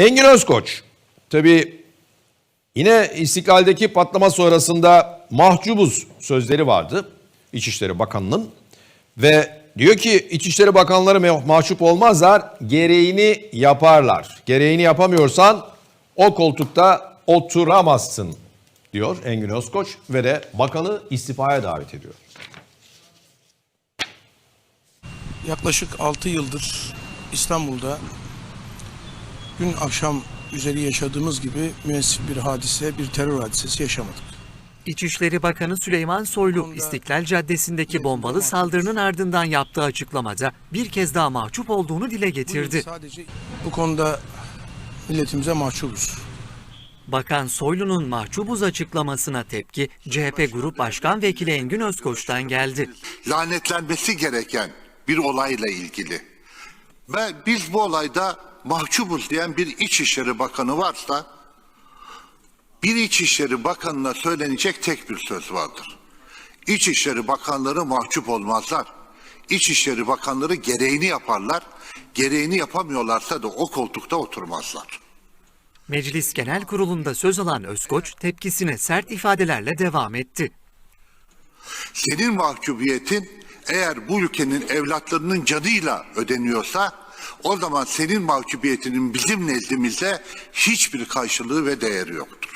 Engin Özkoç. Tabii yine istiklaldeki patlama sonrasında mahcubuz sözleri vardı İçişleri Bakanı'nın. Ve diyor ki İçişleri Bakanları mahcup olmazlar, gereğini yaparlar. Gereğini yapamıyorsan o koltukta oturamazsın diyor Engin Özkoç ve de bakanı istifaya davet ediyor. Yaklaşık 6 yıldır İstanbul'da gün akşam üzeri yaşadığımız gibi müessif bir hadise, bir terör hadisesi yaşamadık. İçişleri Bakanı Süleyman Soylu, İstiklal Caddesi'ndeki bombalı saldırının ardından yaptığı açıklamada bir kez daha mahcup olduğunu dile getirdi. sadece bu konuda milletimize mahcubuz. Bakan Soylu'nun mahcubuz açıklamasına tepki CHP Grup Başkan Vekili Engin Özkoç'tan geldi. lanetlenmesi gereken bir olayla ilgili. Ve biz bu olayda mahcubuz diyen bir İçişleri Bakanı varsa bir İçişleri Bakanı'na söylenecek tek bir söz vardır. İçişleri Bakanları mahcup olmazlar. İçişleri Bakanları gereğini yaparlar. Gereğini yapamıyorlarsa da o koltukta oturmazlar. Meclis Genel Kurulu'nda söz alan Özkoç tepkisine sert ifadelerle devam etti. Senin mahcubiyetin eğer bu ülkenin evlatlarının canıyla ödeniyorsa o zaman senin mahcubiyetinin bizim nezdimizde hiçbir karşılığı ve değeri yoktur.